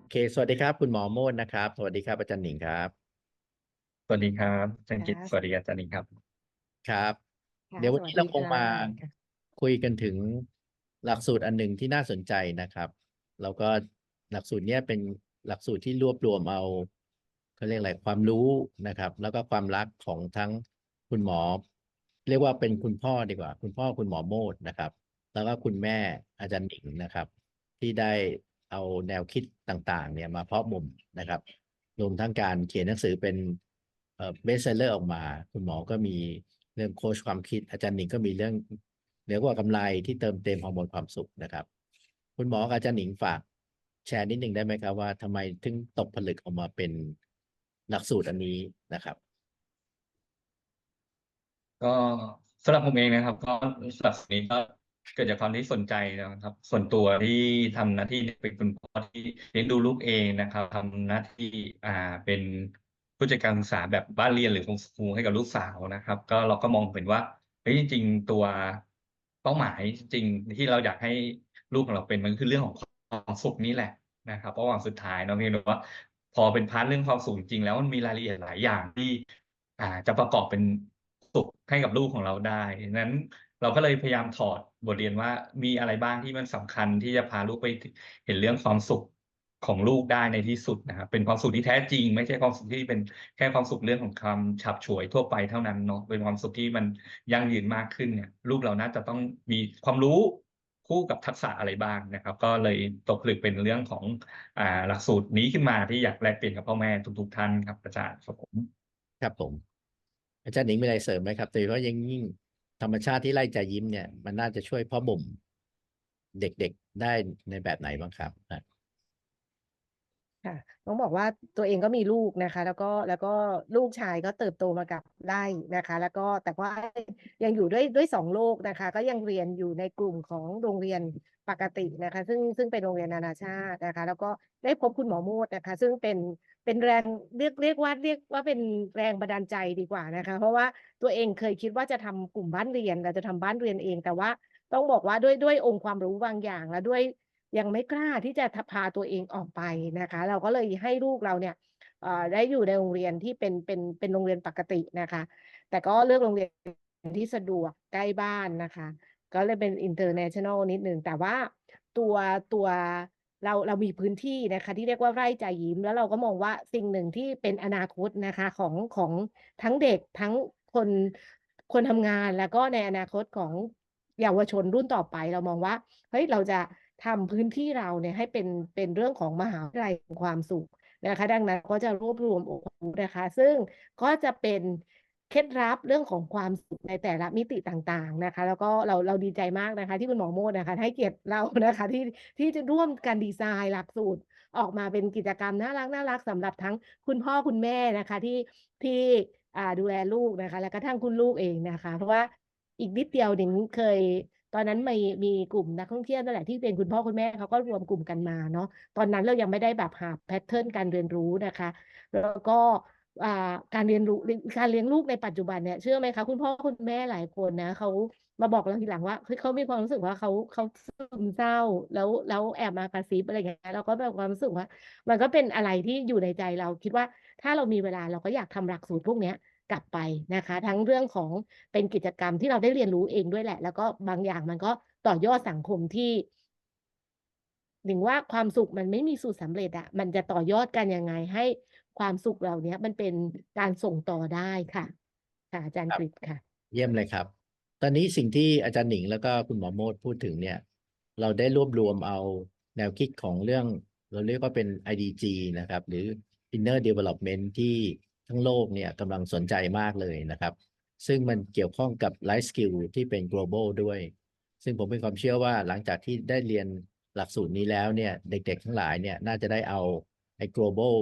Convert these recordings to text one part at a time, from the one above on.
โอเค สวัสดีครับ คุณหมอโมดนะครับ สวัสดีครับอาจารย์หนิงครับ สวัสดีครับอาจารย์กิตค่ะ สวัสดีอาจารย์หนิงครับ ครับ ค่ะเดี๋ยววันนี้เราคงมาสวัสดีค่ะคุยกันถึงหลักสูตรอันหนึ่งที่น่าสนใจนะครับแล้วก็หลักสูตรเนี้ยเป็นหลักสูตรที่รวบรวมเอาเขาเรียกอะไรความรู้นะครับ แล้วก็ความรักของทั้งคุณหมอ เรียกว่าเป็นคุณพ่อดีกว่า คุณพ่อคุณหมอโมดนะครับ แล้วก็คุณแม่อาจารย์หนิงนะครับ ที่ได้เอาแนวคิดต่างๆ เนี่ยมาเพาะบ่มนะครับรวมทั้งการเขียนหนังสือเป็นเอ่อเบสเซอร์ออกมา คุณหมอก็มีเรื่องโค้ชความคิด อาจารย์หนิงก็มีเรื่องเหนือกว่ากำไรที่เติมเต็มฮอร์โมนความสุขนะครับ คุณหมออาจารย์หนิงฝากแชร์นิดหนึ่งได้ไหมครับว่าทำไมถึงตกผลึกออกมาเป็นหลักสูตรอันนี้นะครับก็สำหรับผมเองนะครับ ก็สำหรับสิ่งนี้ก็ เกิดจากความที่สนใจนะครับ ส่วนตัวที่ทำหน้าที่เป็นคุณพ่อที่เลี้ยงดูลูกเองนะครับทำหน้าที่อ่าเป็นผู้จัดการศึกษาแบบบ้านเรียนหรือโฮมสคูลให้กับลูกสาวนะครับ ก็เราก็มองเห็นว่าเฮ้ยจริง ๆ ตัวเป้าหมายจริงที่เราอยากให้ลูกของเราเป็นมันคือเรื่องของความสุขนี่แหละนะครับเพราะว่าสุดท้ายเนาะพียงแต่ว่า พอเป็นพาร์ทเรื่องความสุขจริงแล้วมันมีรายละเอียดหลายอย่างที่ อ่าจะประกอบเป็นสุขให้กับลูกของเราได้นั้น เราก็เลยพยายามถอดบทเรียนว่ามีอะไรบ้างที่มันสำคัญที่จะพาลูกไปเห็นเรื่องความสุขของลูกได้ในที่สุดนะครับเป็นความสุขที่แท้จริง ไม่ใช่ความสุขที่เป็นแค่ความสุขเรื่องของความฉับฉวยทั่วไปเท่านั้นเนาะเป็นความสุขที่มันยั่งยืนมากขึ้นเนี่ยลูกเราน่าจะต้องมีความรู้คู่กับทักษะอะไรบ้างนะครับ ก็เลยตกผลึกเป็นเรื่องของอ่าหลักสูตรนี้ขึ้นมาที่อยากแลกเปลี่ยนกับพ่อแม่ทุกๆท่านครับอาจารย์ครับผมครับผม อาจารย์หนิงมีอะไรเสริมไหมครับโดยเฉพาะยิ่ง ธรรมชาติที่ไล่ใจยิ้มเนี่ย มันน่าจะช่วยพ่อบ่มเด็กๆได้ในแบบไหนบ้างครับนะ ค่ะ ต้องบอกว่าตัวเองก็มีลูกนะคะ แล้วก็แล้วก็ลูกชายก็เติบโตมากับไร่นะคะ แล้วก็แต่ว่ายังอยู่ด้วยด้วยสองโลกนะคะ ก็ยังเรียนอยู่ในกลุ่มของโรงเรียนปกตินะคะ ซึ่งซึ่งเป็นโรงเรียนนานาชาตินะคะ แล้วก็ได้พบคุณหมอโมดนะคะ ซึ่งเป็นเป็นแรงเรียกเรียกว่าเรียกว่าเป็นแรงบันดาลใจดีกว่านะคะ เพราะว่าตัวเองเคยคิดว่าจะทำกลุ่มบ้านเรียนเราจะทำบ้านเรียนเอง แต่ว่าต้องบอกว่าด้วยด้วยองค์ความรู้บางอย่าง และด้วย ยังไม่กล้าที่จะพาตัวเองออกไปนะคะ เราก็เลยให้ลูกเราเนี่ยได้อยู่ในโรงเรียนที่เป็นเป็นเป็นโรงเรียนปกตินะคะ แต่ก็เลือกโรงเรียนที่สะดวกใกล้บ้านนะคะ ก็เลยเป็น international นิดหนึ่งแต่ว่าตัวตัวเราเรามีพื้นที่นะคะ ที่เรียกว่าไร่ใจยิ้ม แล้วเราก็มองว่าสิ่งหนึ่งที่เป็นอนาคตนะคะของของทั้งเด็กทั้งคนคนทำงานแล้วก็ในอนาคตของเยาวชนรุ่นต่อไป เรามองว่าเฮ้ยเราจะ ทำพื้นที่เราเนี่ยให้เป็นเป็นเรื่องของมหาวิทยาลัยความสุขนะคะ ดังนั้นก็จะรวบรวมองค์ความรู้นะคะ ซึ่งก็จะเป็นเคล็ดลับเรื่องของความสุขในแต่ละมิติต่างๆนะคะ แล้วก็เราเราดีใจมากนะคะ ที่คุณหมอโมดนะคะ ให้เกียรติเรานะคะที่ที่จะร่วมกันดีไซน์หลักสูตรออกมาเป็นกิจกรรมน่ารักน่ารักสำหรับทั้งคุณพ่อคุณแม่นะคะที่ที่ดูแลลูกนะคะ และกระทั่งคุณลูกเองนะคะ เพราะว่าอีกนิดเดียวหนิงเคย ตอนนั้นมีมีกลุ่มนักท่องเที่ยวนั่นแหละที่เป็นคุณพ่อคุณแม่เขาก็รวมกลุ่มกันมาเนาะตอนนั้นเรายังไม่ได้แบบหาแพทเทิร์นการเรียนรู้นะคะ แล้วก็การเรียนรู้การเลี้ยงลูกในปัจจุบันเนี่ยเชื่อไหมคะคุณพ่อคุณแม่หลายคนนะเขามาบอกเราทีหลังว่าเฮ้ยเขามีความรู้สึกว่าเขาเขาซึมเศร้า แล้วแล้วแอบมากระซิบอะไรอย่างเงี้ยเราก็แบบความรู้สึกว่า มันก็เป็นอะไรที่อยู่ในใจเราคิดว่า ถ้าเรามีเวลาเราก็อยากทำหลักสูตรพวกเนี้ย กลับไปนะคะ ทั้งเรื่องของเป็นกิจกรรมที่เราได้เรียนรู้เองด้วยแหละ แล้วก็บางอย่างมันก็ต่อยอดสังคมที่หนึ่งว่าความสุขมันไม่มีสูตรสำเร็จอะมันจะต่อยอดกันยังไงให้ความสุขเหล่านี้มันเป็นการส่งต่อได้ค่ะค่ะอาจารย์กฤษค่ะ เยี่ยมเลยครับ ตอนนี้สิ่งที่อาจารย์หนิงแล้วก็คุณหมอโมดพูดถึงเนี่ย เราได้รวบรวมเอาแนวคิดของเรื่อง เราเรียกว่าเป็น IDG นะครับ หรือ Inner Development ที่ ทั้งโลกเนี่ยกำลังสนใจมากเลยนะครับ ซึ่งมันเกี่ยวข้องกับ Life Skill ที่เป็น global ด้วย ซึ่งผมเป็นความเชื่อว่าหลังจากที่ได้เรียนหลักสูตรนี้แล้วเนี่ยเด็กๆ ทั้งหลายเนี่ยน่าจะได้เอาไอ้ global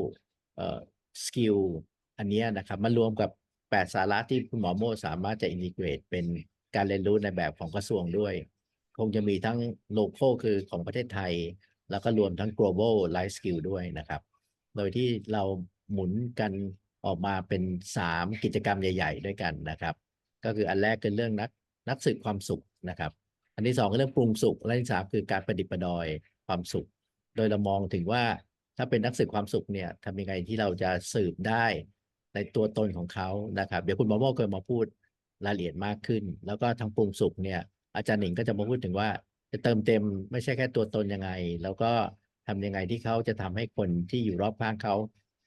เอ่อ skill อันนี้นะครับมารวมกับ 8 สาระที่คุณหมอโมสามารถจะ integrate เป็นการเรียนรู้ในแบบของกระทรวงด้วย คงจะมีทั้ง local คือของประเทศไทย แล้วก็รวมทั้ง global life skill ด้วยนะครับ โดยที่เราหมุนกัน ออกมาเป็น3กิจกรรมใหญ่ ๆ ด้วยกันนะครับ ก็คืออันแรกคือเรื่องนักนักสืบความสุขนะครับ อันที่สองก็เรื่องปรุงสุขและอันที่สามคือการประดิษฐ์ประดอยความสุข โดยเรามองถึงว่าถ้าเป็นนักสืบความสุขเนี่ยทำยังไงที่เราจะสืบได้ในตัวตนของเขานะครับ เดี๋ยวคุณหมอโมเคยมาพูดรายละเอียดมากขึ้น แล้วก็ทางปรุงสุขเนี่ย อาจารย์หนิงก็จะมาพูดถึงว่าจะเติมเต็มไม่ใช่แค่ตัวตนยังไง แล้วก็ทำยังไงที่เขาจะทำให้คนที่อยู่รอบข้างเขา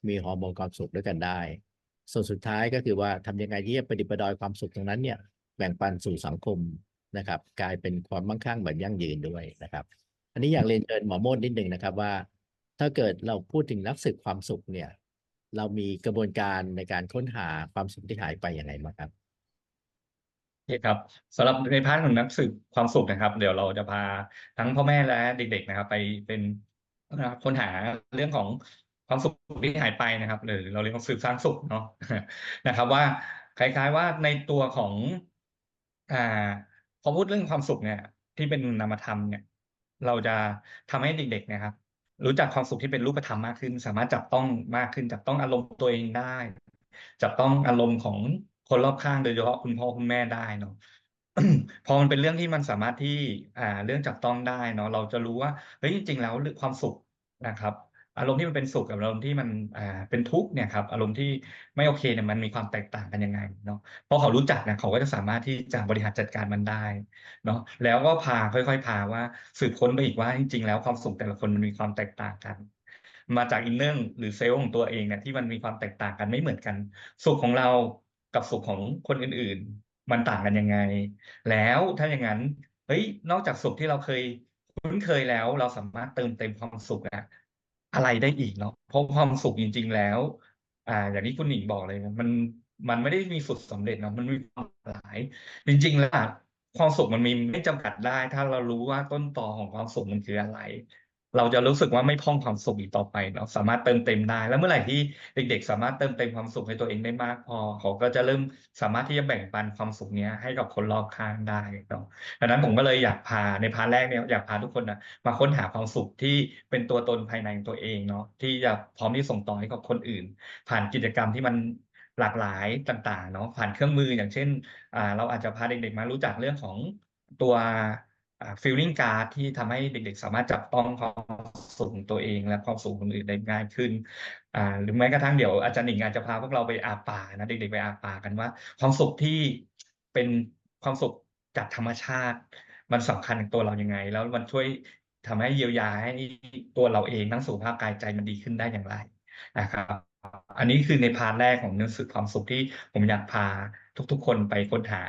มีฮอร์โมนความสุขด้วยกันได้ ส่วนสุดท้ายก็คือว่าทำยังไงที่จะประดิษฐ์ประดอยความสุขตรงนั้นเนี่ยแบ่งปันสู่สังคมนะครับ กลายเป็นความมั่งคั่งแบบยั่งยืนด้วยนะครับ อันนี้อยากเรียนเชิญหมอโมดนิดหนึ่งนะครับว่า ถ้าเกิดเราพูดถึงนักสืบความสุขเนี่ย เรามีกระบวนการในการค้นหาความสุขที่หายไปอย่างไรบ้างครับโอเคครับสำหรับในพาร์ทของนักสืบความสุขนะครับ เดี๋ยวเราจะพาทั้งพ่อแม่และเด็ก ๆนะครับ ไปเป็นนะครับค้นหาเรื่องของ ความสุขที่หายไปนะครับหรือเราเรียกว่าสืบสร้างสุขเนาะนะครับ ว่าคล้ายๆว่าในตัวของอ่าพอพูดเรื่องความสุขเนี่ย ที่เป็นนามธรรมเนี่ย เราจะทำให้เด็กๆนะครับ รู้จักความสุขที่เป็นรูปธรรมมากขึ้น สามารถจับต้องมากขึ้น จับต้องอารมณ์ตัวเองได้ จับต้องอารมณ์ของคนรอบข้างโดยเฉพาะคุณพ่อคุณแม่ได้เนาะพอมันเป็นเรื่องที่มันสามารถที่อ่าเรื่องจับต้องได้เนาะเราจะรู้ว่าเฮ้ยจริงๆแล้วเรื่องความสุขนะครับ อารมณ์ที่มันเป็นสุขกับอารมณ์ที่มันอ่าเป็นทุกข์เนี่ยครับอารมณ์ที่ไม่โอเคเนี่ยมันมีความแตกต่างกันยังไงเนาะพอเขารู้จักเนี่ยเขาก็จะสามารถที่จะบริหารจัดการมันได้เนาะแล้วก็พาค่อย ๆ พาว่าสืบค้นไปอีกว่าจริง ๆ แล้วความสุขแต่ละคนมันมีความแตกต่างกันมาจากอินเนอร์หรือเซลล์ของตัวเองเนี่ยที่มันมีความแตกต่างกันไม่เหมือนกัน สุขของเรากับสุขของคนอื่น ๆ มันต่างกันยังไง แล้วถ้าอย่างนั้นเฮ้ยนอกจากสุขที่เราเคยคุ้นเคยแล้ว เราสามารถเติมเต็มความสุขอะ อะไรได้อีกเนาะเพราะความสุขจริง ๆ แล้ว อ่า อย่างที่คุณหนิงบอกเลยนะมันมันไม่ได้มีสุดสำเร็จเนาะมันมีความหลากหลายจริงๆแล้วอะความสุขมันมีไม่จำกัดได้ ถ้าเรารู้ว่าต้นตอของความสุขมันคืออะไร เราจะรู้สึกว่าไม่พร่องความสุขอีกต่อไปเนาะสามารถเติมเต็มได้ แล้วเมื่อไหร่ที่เด็ก ๆ สามารถเติมเต็มความสุขให้ตัวเองได้มากพอเขาก็จะเริ่มสามารถที่จะแบ่งปันความสุขเนี้ยให้กับคนรอบข้างได้เนาะดังนั้นผมก็เลยอยากพาในพาร์ทแรกเนี่ยอยากพาทุกคนนะมาค้นหาความสุขที่เป็นตัวตนภายในตัวเองเนาะที่จะพร้อมที่ส่งต่อให้กับคนอื่น ผ่านกิจกรรมที่มันหลากหลายต่างๆเนาะผ่านเครื่องมืออย่างเช่นอ่าเราอาจจะพาเด็กๆมารู้จักเรื่องของตัว อ่า feeling card ที่ทำให้เด็กๆ สามารถจับต้องความสุขของตัวเอง และความสุขของคนอื่นได้ง่ายขึ้น หรือแม้กระทั่งเดี๋ยวอาจารย์หนิงอาจจะพาพวกเราไปอาป่านะเด็กๆไปอาป่ากันว่า ความสุขที่เป็นความสุขจากธรรมชาติ มันสำคัญกับตัวเรายังไง แล้วมันช่วยทำให้เยียวยาให้ตัวเราเองทั้งสุขภาพกายใจมันดีขึ้นได้อย่างไรนะครับอันนี้คือในพาร์ทแรกของหนังสือความสุขที่ผมอยากพาทุกๆ คนไปค้นหา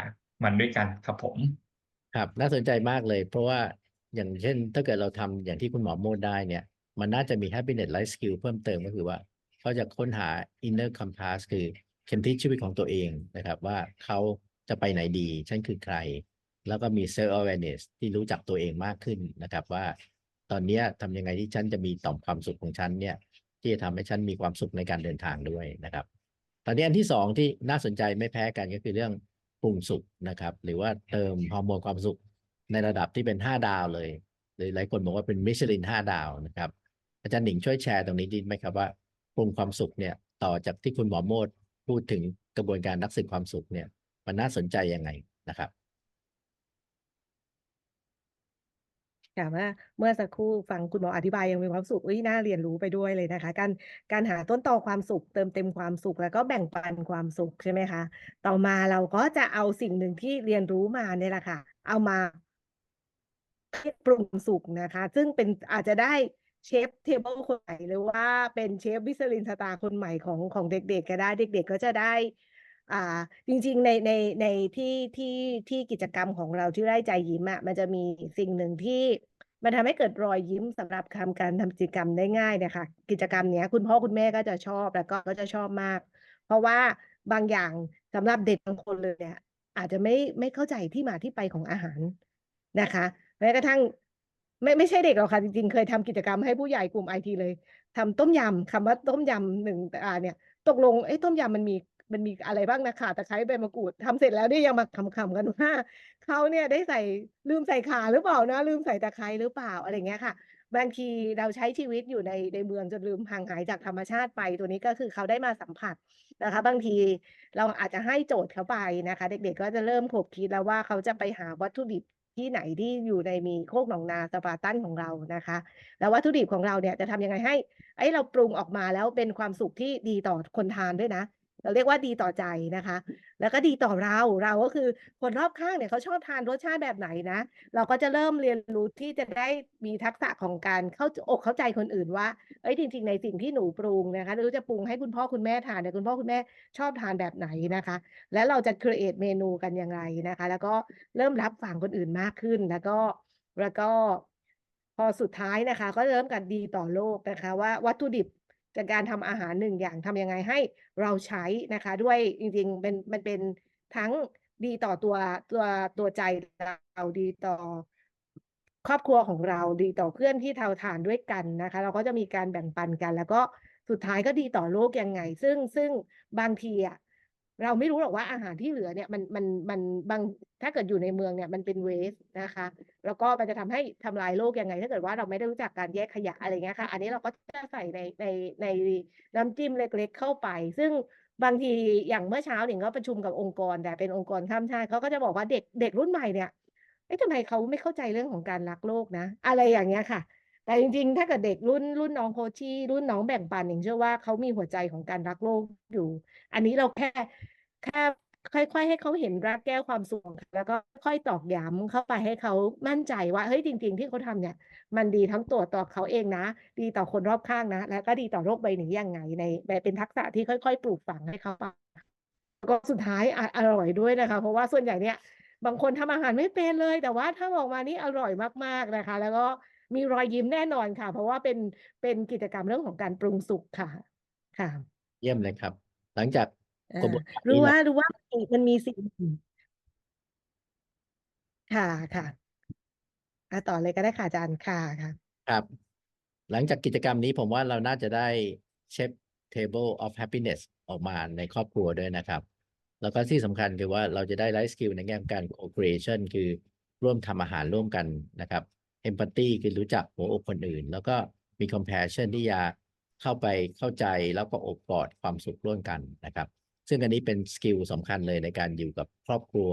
มันด้วยกันครับผม ครับน่าสนใจมากเลย เพราะว่าอย่างเช่น ถ้าเกิดเราทำอย่างที่คุณหมอโมดได้เนี่ย มันน่าจะมี happiness life skill เพิ่มเติมก็คือว่า เขาจะค้นหา inner compass คือเข็มทิศชีวิตของตัวเองนะครับ ว่าเขาจะไปไหนดี ฉันคือใคร แล้วก็มี self awareness ที่รู้จักตัวเองมากขึ้นนะครับ ว่าตอนนี้ทำยังไงที่ฉันจะมีต่อมความสุขของฉันเนี่ย ที่จะทำให้ฉันมีความสุขในการเดินทางด้วยนะครับ ตอนนี้อันที่สองที่น่าสนใจไม่แพ้กันก็คือเรื่อง ปรุงสุขนะครับ หรือว่าเติมฮอร์โมนความสุขในระดับที่เป็นห้าดาวเลย หรือหลายคนบอกว่าเป็นมิชลินห้าดาวนะครับ อาจารย์หนิงช่วยแชร์ตรงนี้ดีไหมครับว่าปรุงความสุขเนี่ยต่อจากที่คุณหมอโมดพูดถึงกระบวนการนักสืบความสุขเนี่ย มันน่าสนใจยังไงนะครับ ค่ะเมื่อเมื่อสักครู่ฟังคุณหมออธิบายยังมีความสุขอุ้ยน่าเรียนรู้ไปด้วยเลยนะคะ การการหาต้นตอความสุข เติมเต็มความสุข แล้วก็แบ่งปันความสุขใช่ไหมคะ ต่อมาเราก็จะเอาสิ่งหนึ่งที่เรียนรู้มาเนี่ยแหละค่ะ เอามาปรุงสุขนะคะ ซึ่งเป็นอาจจะได้เชฟเทเบิลคนใหม่หรือว่าเป็นเชฟมิชลินสตาคนใหม่ของของเด็กๆก็ได้เด็ก ๆ ก็จะได้ อ่าจริงๆในในในที่ที่ที่กิจกรรมของเราที่ไร่ใจยิ้มอะมันจะมีสิ่งหนึ่งที่มันทำให้เกิดรอยยิ้มสำหรับทำการทำกิจกรรมได้ง่ายเนี่ยค่ะ กิจกรรมเนี้ย คุณพ่อคุณแม่ก็จะชอบแล้วก็ก็จะชอบมาก เพราะว่าบางอย่างสำหรับเด็กบางคนเลยเนี่ย อาจจะไม่ไม่เข้าใจที่มาที่ไปของอาหารนะคะแม้กระทั่งไม่ไม่ใช่เด็กหรอกค่ะจริงๆ เคยทำกิจกรรมให้ผู้ใหญ่กลุ่มไอทีเลยทำต้มยำคำว่าต้มยำหนึ่งอ่าเนี่ย ตกลงเอ้ต้มยำมันมี มันมีอะไรบ้างนะข่าตะไคร้ใบมะกรูดทำเสร็จแล้วเนี่ยยังมาขำๆกันว่าเขาเนี่ยได้ใส่ลืมใส่ขาหรือเปล่านะลืมใส่ตะไคร้หรือเปล่าอะไรเงี้ยค่ะ บางทีเราใช้ชีวิตอยู่ในในเมืองจนลืมห่างหายจากธรรมชาติไปตัวนี้ก็คือเขาได้มาสัมผัสนะคะ บางทีเราอาจจะให้โจทย์เขาไปนะคะ เด็กๆก็จะเริ่มขบคิดแล้วว่าเขาจะไปหาวัตถุดิบที่ไหนที่อยู่ในมีโคกหนองนาสปาตันของเรานะคะ แล้ววัตถุดิบของเราเนี่ยจะทำยังไงให้ไอ้เราปรุงออกมาแล้วเป็นความสุขที่ดีต่อคนทานด้วยนะ เราเรียกว่าดีต่อใจนะคะ แล้วก็ดีต่อเราเราก็คือคนรอบข้างเนี่ยเขาชอบทานรสชาติแบบไหนนะ เราก็จะเริ่มเรียนรู้ที่จะได้มีทักษะของการเข้าอกเข้าใจคนอื่นว่าเอ้ยจริง ๆ ในสิ่งที่หนูปรุงนะคะหรือจะปรุงให้คุณพ่อคุณแม่ทานเนี่ยคุณพ่อคุณแม่ชอบทานแบบไหนนะคะ แล้วเราจะ create เมนูกันยังไงนะคะ แล้วก็เริ่มรับฟังคนอื่นมากขึ้นแล้วก็แล้วก็พอสุดท้ายนะคะ ก็เริ่มกันดีต่อโลกนะคะ ว่าวัตถุดิบ จากการทำอาหารหนึ่งอย่างทำยังไงให้เราใช้นะคะ ด้วยจริงๆเป็นมันเป็นทั้งดีต่อตัวตัวตัวใจเราดีต่อครอบครัวของเราดีต่อเพื่อนที่เราทานด้วยกันนะคะ เราก็จะมีการแบ่งปันกัน แล้วก็สุดท้ายก็ดีต่อโลกยังไง ซึ่งซึ่งบางทีอะ เราไม่รู้หรอกว่าอาหารที่เหลือเนี่ยมันมันมันบางถ้าเกิดอยู่ในเมืองเนี่ยมันเป็นเวสนะคะ แล้วก็มันจะทำให้ทำลายโลกยังไง ถ้าเกิดว่าเราไม่ได้รู้จักการแยกขยะอะไรเงี้ยค่ะ อันนี้เราก็จะใส่ในในในน้ำจิ้มเล็ก ๆ เข้าไป ซึ่งบางทีอย่างเมื่อเช้าหนิงก็ประชุมกับองค์กรแต่เป็นองค์กรข้ามชาติเขาก็จะบอกว่าเด็กเด็กรุ่นใหม่เนี่ยเอ๊ะทำไมเขาไม่เข้าใจเรื่องของการรักโลกนะ อะไรอย่างเงี้ยค่ะ แต่จริง ๆ ถ้าเกิดเด็กรุ่นรุ่นน้องโคชี่รุ่นน้องแบ่งปันหนิงเชื่อว่าเขามีหัวใจของการรักโลกอยู่ อันนี้เราแค่แค่ค่อยๆ ให้เขาเห็นรักแก้วความสุขแล้วก็ค่อยตอกย้ำเข้าไปให้เขามั่นใจว่าเฮ้ยจริง ๆ ที่เขาทำเนี่ย มันดีทั้งตัวต่อเขาเองนะ ดีต่อคนรอบข้างนะ แล้วก็ดีต่อโลกใบนี้ยังไงในแบบเป็นทักษะที่ค่อย ๆ ปลูกฝังให้เขาไปก็สุดท้ายออร่อยด้วยนะคะ เพราะว่าส่วนใหญ่เนี่ย บางคนทำอาหารไม่เป็นเลย แต่ว่าถ้าออกมานี่อร่อยมากๆนะคะ แล้วก็ มีรอยยิ้มแน่นอนค่ะ เพราะว่าเป็นเป็นกิจกรรมเรื่องของการปรุงสุกค่ะค่ะ เยี่ยมเลยครับ หลังจากอ่ากระบวนการรู้นี้ว่านะรู้ว่ามันมีสิ่งอื่นค่ะค่ะอะต่อเลยก็ได้ค่ะอาจารย์ค่ะค่ะ ครับ หลังจากกิจกรรมนี้ผมว่าเราน่าจะได้เชฟ table of happiness ออกมาในครอบครัวด้วยนะครับ แล้วก็ที่สำคัญคือว่าเราจะได้ life skill ในแง่ของการ co-creation คือร่วมทำอาหารร่วมกันนะครับ empathy คือรู้จักหัวอกคนอื่น แล้วก็มี compassion ที่จะเข้าไปเข้าใจแล้วก็อบกอดความสุขร่วมกันนะครับ ซึ่งอันนี้เป็นสกิลสำคัญเลยในการอยู่กับครอบครัว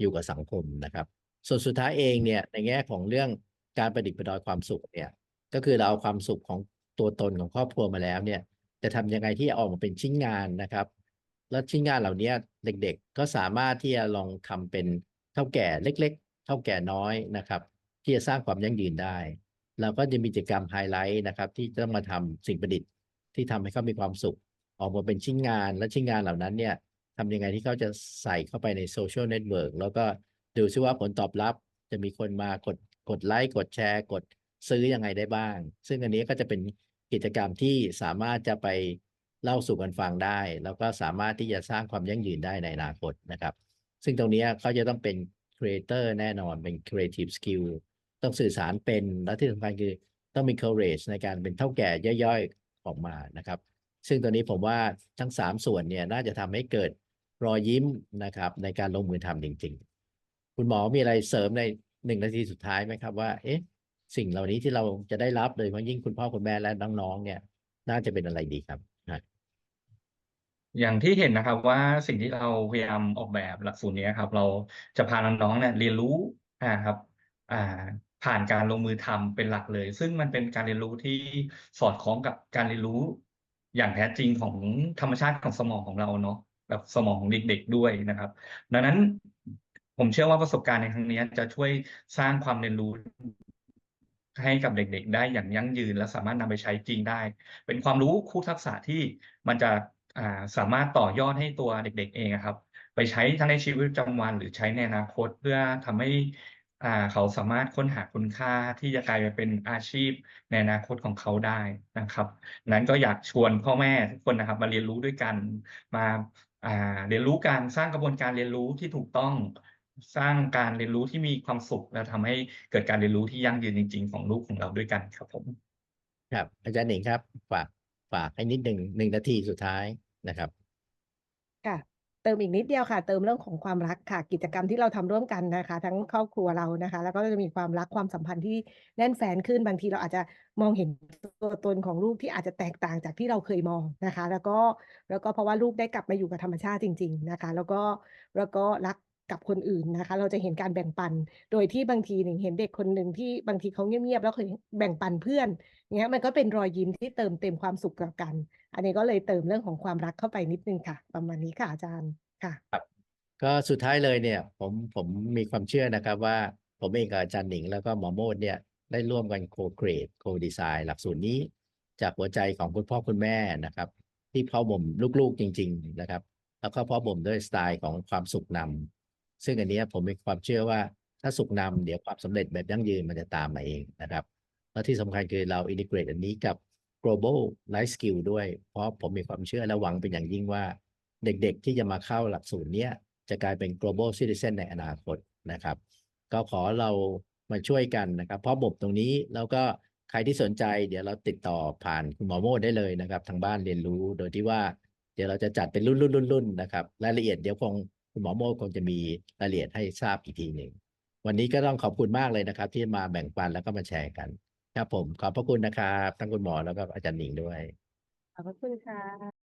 อยู่กับสังคมนะครับ ส่วนสุดท้ายเองเนี่ยในแง่ของเรื่องการประดิษฐ์ประดอยความสุขเนี่ยก็คือเราเอาความสุขของตัวตนของครอบครัวมาแล้วเนี่ยจะทำยังไงที่จะออกมาเป็นชิ้นงานนะครับ แล้วชิ้นงานเหล่านี้เด็กๆ ก็สามารถที่จะลองทำเป็นเท่าแก่เล็ก ๆ เท่าแก่น้อยนะครับ ที่จะสร้างความยั่งยืนได้ เราก็จะมีกิจกรรมไฮไลท์นะครับที่จะต้องมาทำสิ่งประดิษฐ์ ที่ทำให้เขามีความสุข ออกมาเป็นชิ้นงานและชิ้นงานเหล่านั้นเนี่ยทำยังไงที่เขาจะใส่เข้าไปในโซเชียลเน็ตเวิร์กแล้วก็ดูซิว่าผลตอบรับจะมีคนมากดกดไลค์กดแชร์ กดซื้อยังไงได้บ้าง ซึ่งอันนี้ก็จะเป็นกิจกรรมที่สามารถจะไปเล่าสู่กันฟังได้ แล้วก็สามารถที่จะสร้างความยั่งยืนได้ในอนาคตนะครับ ซึ่งตรงนี้เขาจะต้องเป็นครีเอเตอร์แน่นอนเป็น creative skill ต้องสื่อสารเป็นและที่สำคัญคือต้องมี courage ในการเป็นเท่าแก่ย่อยๆออกมานะครับ ซึ่งตัวนี้ผมว่าทั้ง 3 ส่วนเนี่ยน่าจะทำให้เกิดรอยยิ้มนะครับในการลงมือทำจริง ๆ คุณหมอมีอะไรเสริมในหนึ่งนาทีสุดท้ายไหมครับว่า เอ๊ะ สิ่งเหล่านี้ที่เราจะได้รับโดยเฉพาะยิ่งคุณพ่อคุณแม่และน้องๆเนี่ย น่าจะเป็นอะไรดีครับอย่างที่เห็นนะครับว่าสิ่งที่เราพยายามออกแบบหลักสูตรนี้ครับ เราจะพาน้องๆเนี่ยเรียนรู้อ่าครับ อ่า ผ่านการลงมือทำเป็นหลักเลย ซึ่งมันเป็นการเรียนรู้ที่สอดคล้องกับการเรียนรู้ อย่างแท้จริงของธรรมชาติของสมองของเราเนาะแบบสมองของเด็กๆด้วยนะครับ ดังนั้นผมเชื่อว่าประสบการณ์ในครั้งนี้จะช่วยสร้างความเรียนรู้ให้กับเด็ก ๆ ได้อย่างยั่งยืน และสามารถนำไปใช้จริงได้ เป็นความรู้คู่ทักษะที่มันจะาสามารถต่อยอดให้ตัวเด็ก ๆ เองครับ ไปใช้ทั้งในชีวิตประจำวันหรือใช้ในอนาคตเพื่อทำให้ อ่า เขาสามารถค้นหาคุณค่าที่จะกลายไปเป็นอาชีพในอนาคตของเขาได้นะครับ นั้นก็อยากชวนพ่อแม่ทุกคนนะครับ มาเรียนรู้ด้วยกัน มาอ่าเรียนรู้การสร้างกระบวนการเรียนรู้ที่ถูกต้อง สร้างการเรียนรู้ที่มีความสุข และทำให้เกิดการเรียนรู้ที่ยั่งยืนจริง ๆ ของลูกของเราด้วยกันครับผมครับอาจารย์หนิงครับฝากฝากให้นิดหนึ่งหนึ่งนาทีสุดท้ายนะครับ เติมอีกนิดเดียวค่ะ เติมเรื่องของความรักค่ะ กิจกรรมที่เราทำร่วมกันนะคะ ทั้งครอบครัวเรานะคะ แล้วก็จะมีความรักความสัมพันธ์ที่แน่นแฟนขึ้นบางทีเราอาจจะมองเห็นตัวตนของลูกที่อาจจะแตกต่างจากที่เราเคยมองนะคะ แล้วก็แล้วก็เพราะว่าลูกได้กลับมาอยู่กับธรรมชาติจริง ๆนะคะ แล้วก็แล้วก็รัก กับคนอื่นนะคะ เราจะเห็นการแบ่งปัน โดยที่บางทีหนึ่งเห็นเด็กคนหนึ่งที่บางทีเขาเงียบๆแล้วเคยแบ่งปันเพื่อนเงี้ยมันก็เป็นรอยยิ้มที่เติมเต็มความสุขกับกัน อันนี้ก็เลยเติมเรื่องของความรักเข้าไปนิดนึงค่ะ ประมาณนี้ค่ะอาจารย์ค่ะก็สุดท้ายเลยเนี่ยผมผมมีความเชื่อนะครับว่าผมเองกับอาจารย์หนิงแล้วก็หมอโมดเนี่ยได้ร่วมกันโคเ r ร t โคดีไซน์หลักสูตรนี้ จากหัวใจของคุณพ่อคุณแม่นะครับ ที่พาะบ่มลูกๆจริง ๆ นะครับ แล้วก็พาะบ่มด้วยสไตล์ของความสุขนำ ซึ่งอันนี้ผมมีความเชื่อว่าถ้าสุขนำเดี๋ยวความสำเร็จแบบยั่งยืนมันจะตามมาเองนะครับ แล้วที่สำคัญคือเราอินทิเกรตอันนี้กับ global life skill ด้วย เพราะผมมีความเชื่อและหวังเป็นอย่างยิ่งว่า เด็กๆที่จะมาเข้าหลักสูตรเนี้ยจะกลายเป็น global citizen ในอนาคตนะครับ ก็ขอเรามาช่วยกันนะครับ เพราะบบตรงนี้แล้วก็ใครที่สนใจเดี๋ยวเราติดต่อผ่านคุณหมอโมดได้เลยนะครับ ทางบ้านเรียนรู้โดยที่ว่าเดี๋ยวเราจะจัดเป็นรุ่นรุ่นรุ่นรุ่นนะครับ รายละเอียดเดี๋ยวคง คุณหมอโมคงจะมีรายละเอียดให้ทราบอีกทีหนึ่ง วันนี้ก็ต้องขอบคุณมากเลยนะครับ ที่มาแบ่งปันแล้วก็มาแชร์กัน ครับผมขอบพระคุณนะครับทั้งคุณหมอแล้วก็อาจารย์หนิงด้วย ขอบพระคุณค่ะ